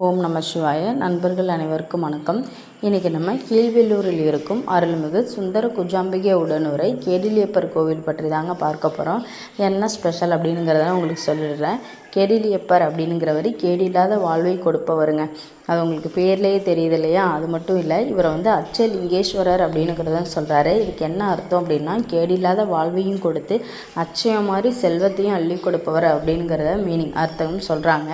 ஓம் நம சிவாய. நண்பர்கள் அனைவருக்கும் வணக்கம். இன்றைக்கி நம்ம கீழ்வெல்லூரில் இருக்கும் அருள்மிகு சுந்தர குஜாம்பிகை உடனுரை கேடிலியப்பர் கோவில் பற்றி தாங்க பார்க்க போகிறோம் என்ன ஸ்பெஷல் அப்படிங்கிறத உங்களுக்கு சொல்லிடுறேன். கேடிலியப்பர் அப்படிங்கிறவர் கேடில்லாத வாழ்வை கொடுப்பவருங்க. அது உங்களுக்கு பேர்லேயே தெரியுது இல்லையா? அது மட்டும் இல்லை இவரை வந்து அச்சலிங்கேஸ்வரர் அப்படிங்கிறத சொல்கிறாரு இதுக்கு என்ன அர்த்தம் அப்படின்னா கேடில்லாத வாழ்வையும் கொடுத்து அச்சயம் மாதிரி செல்வத்தையும் அள்ளி கொடுப்பவர் அப்படிங்கிறத மீனிங் அர்த்தம் சொல்கிறாங்க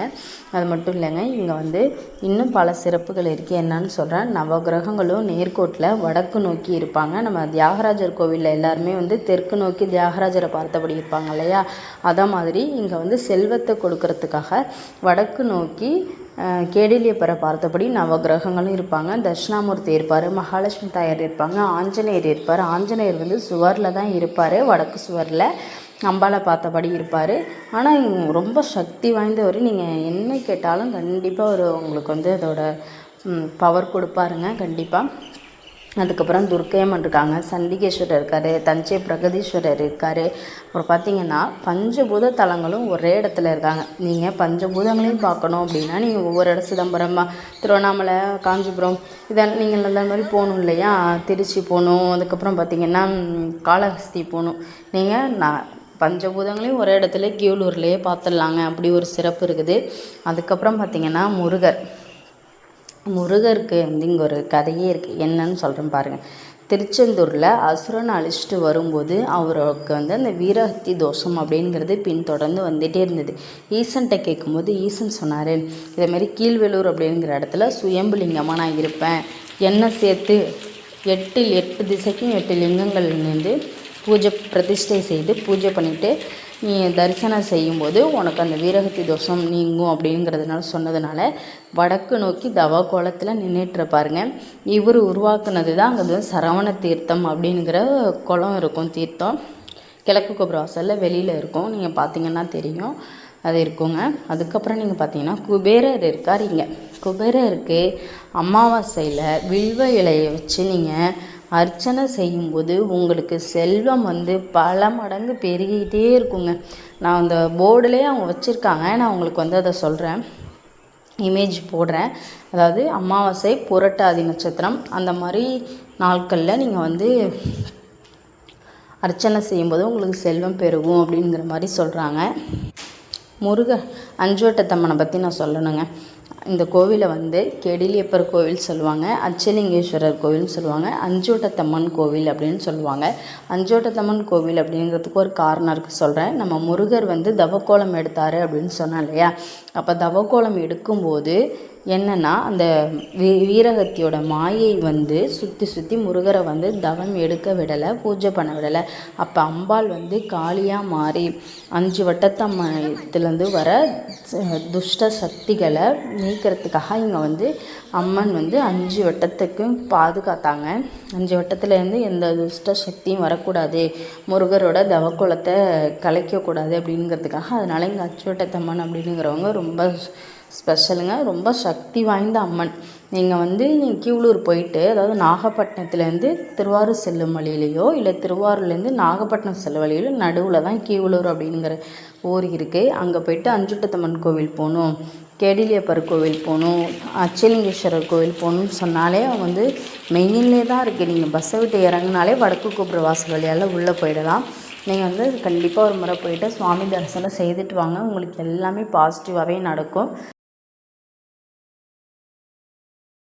அது மட்டும் இல்லைங்க இங்கே வந்து இன்னும் பல சிறப்புகள் இருக்குது என்னன்னு சொல்கிறேன் நவ நவகிரகங்களும் நேர்கோட்டில் வடக்கு நோக்கி இருப்பாங்க. நம்ம தியாகராஜர் கோவிலில் எல்லாருமே வந்து தெற்கு நோக்கி தியாகராஜரை பார்த்தபடி இருப்பாங்க இல்லையா? அதை மாதிரி இங்கே வந்து செல்வத்தை கொடுக்கறதுக்காக வடக்கு நோக்கி கேடிலியப்பரை பார்த்தபடி நவகிரகங்களும் இருப்பாங்க. தட்சிணாமூர்த்தி இருப்பார் மகாலட்சுமி தாயார் இருப்பாங்க ஆஞ்சநேயர் இருப்பார். ஆஞ்சநேயர் வந்து சுவரில் தான் இருப்பார் வடக்கு சுவரில் அம்பாவை பார்த்தபடி இருப்பார். ஆனால் ரொம்ப சக்தி வாய்ந்தவர். நீங்கள் என்ன கேட்டாலும் கண்டிப்பாக ஒரு உங்களுக்கு வந்து அதோட பவர் கொடுப்பாருங்க கண்டிப்பாக அதுக்கப்புறம் துர்க்கையம்மன் இருக்காங்க சண்டிகேஸ்வரர் இருக்கார் தஞ்சை பிரகதீஸ்வரர் இருக்கார். அப்புறம் பார்த்திங்கன்னா பஞ்சபூத தலங்களும் ஒரே இடத்துல இருக்காங்க. நீங்கள் பஞ்சபூதங்களையும் பார்க்கணும் அப்படின்னா நீங்கள் ஒவ்வொரு இடம் சிதம்பரமாக திருவண்ணாமலை காஞ்சிபுரம் இதெல்லாம் நீங்கள் அந்த மாதிரி போகணும் இல்லையா? திருச்சி போகணும் அதுக்கப்புறம் பார்த்திங்கன்னா காளஹஸ்தி போகணும். நீங்கள் நான் பஞ்சபூதங்களையும் ஒரே இடத்துல கீழூர்லேயே பார்த்துடலாங்க. அப்படி ஒரு சிறப்பு இருக்குது. அதுக்கப்புறம் பார்த்திங்கன்னா முருகர். முருகருக்கு வந்து இங்கே ஒரு கதையே இருக்குது என்னன்னு சொல்கிறேன் பாருங்கள் திருச்செந்தூரில் அசுரன் அழிச்சிட்டு வரும்போது அவருக்கு வந்து அந்த வீரஹத்தி தோஷம் அப்படிங்கிறது பின்தொடர்ந்து வந்துகிட்டே இருந்தது. ஈசன்கிட்ட கேட்கும்போது ஈசன் சொன்னார் இதேமாரி கீழ்வேலூர் அப்படிங்கிற இடத்துல சுயம்புலிங்கமாக நான் இருப்பேன். என்னை சேர்த்து எட்டில் எட்டு திசைக்கும் எட்டு லிங்கங்கள் நின்று பூஜை பிரதிஷ்டை செய்து பூஜை பண்ணிவிட்டு நீ தரிசனம் செய்யும்போது உனக்கு அந்த வீரகத்தி தோஷம் நீங்கும் அப்படிங்கிறதுனால சொன்னதுனால வடக்கு நோக்கி தவ கோலத்தில் நின்றுட்டுருப்பாருங்க இவர் உருவாக்குனது தான் அங்கே சரவண தீர்த்தம் அப்படிங்கிற குளம் இருக்கும் தீர்த்தம். கிழக்கு கோபுர வாசலில் வெளியில் இருக்கும். நீங்கள் பார்த்தீங்கன்னா தெரியும் அது இருக்குங்க. அதுக்கப்புறம் நீங்கள் பார்த்தீங்கன்னா குபேரர் இருக்கார் இங்கே. குபேரருக்கு அமாவாசையில் வில்வ இலையை வச்சு நீங்கள் அர்ச்சனை செய்யும்போது உங்களுக்கு செல்வம் வந்து பல மடங்கு பெருகிக்கிட்டே இருக்குங்க. நான் அந்த போர்டுலேயே அவங்க வச்சுருக்காங்க. நான் உங்களுக்கு வந்து அதை சொல்கிறேன் இமேஜ் போடுறேன். அதாவது அமாவாசை புரட்டாதி நட்சத்திரம் அந்த மாதிரி நாட்களில் நீங்கள் வந்து அர்ச்சனை செய்யும்போது உங்களுக்கு செல்வம் பெருகும் அப்படிங்கிற மாதிரி சொல்கிறாங்க முருக அஞ்சுவட்டத்தம்மனை பற்றி நான் சொல்லணுங்க. இந்த கோவிலை வந்து கெடிலியப்பர் கோவில் சொல்லுவாங்க அச்சலிங்கேஸ்வரர் கோவில்னு சொல்லுவாங்க அஞ்சோட்டத்தம்மன் கோவில் அப்படின்னு சொல்லுவாங்க. அஞ்சோட்டத்தம்மன் கோவில் அப்படிங்கிறதுக்கு ஒரு காரணம் இருக்குது சொல்கிறேன் நம்ம முருகர் வந்து தவக்கோலம் எடுத்தார் அப்படின்னு சொன்னேன் இல்லையா? அப்போ தவக்கோலம் எடுக்கும்போது என்னென்னா அந்த வீ வீரகத்தியோட மாயை வந்து சுற்றி சுற்றி முருகரை வந்து தவம் எடுக்க விடலை பூஜை பண்ண விடலை. அப்போ அம்பாள் வந்து காளியாக மாறி அஞ்சு வட்டத்தம்மத்துலேருந்து வர துஷ்ட சக்திகளை நீக்கிறதுக்காக இங்கே வந்து அம்மன் வந்து அஞ்சு வட்டத்துக்கும் பாதுகாத்தாங்க. அஞ்சு வட்டத்துலேருந்து எந்த துஷ்ட சக்தியும் வரக்கூடாது. முருகரோட தவக்குளத்தை கலைக்கக்கூடாது அப்படிங்கிறதுக்காக. அதனால் இங்கே அச்சு வட்டத்தம்மன் அப்படிங்கிறவங்க ரொம்ப ரொம்ப ஸ்பெஷலுங்க ரொம்ப சக்தி வாய்ந்த அம்மன். நீங்கள் வந்து நீங்கள் கீவளூர் போயிட்டு அதாவது நாகப்பட்டினத்துலேருந்து திருவாரூர் செல்லும் வழியிலையோ இல்லை திருவாரூர்லேருந்து நாகப்பட்டினம் செல்லும் வழியிலோ நடுவில் தான் கீவளூர் அப்படிங்கிற ஊர் இருக்குது அங்கே போயிட்டு அஞ்சுட்டத்தம்மன் கோவில் போகணும் கேடிலியப்பர் கோவில் போகணும் அச்சலிங்கேஸ்வரர் கோவில் போகணுன்னு சொன்னாலே வந்து மெயின்லே தான் இருக்குது நீங்கள் பஸ்ஸை விட்டு இறங்குனாலே வடக்கு கோபுர வாசல் வழியால் உள்ளே போயிடலாம். நீங்கள் வந்து கண்டிப்பாக ஒரு முறை போயிட்டு சுவாமி தரிசனம் செய்துட்டு வாங்க. உங்களுக்கு எல்லாமே பாசிட்டிவாகவே நடக்கும்.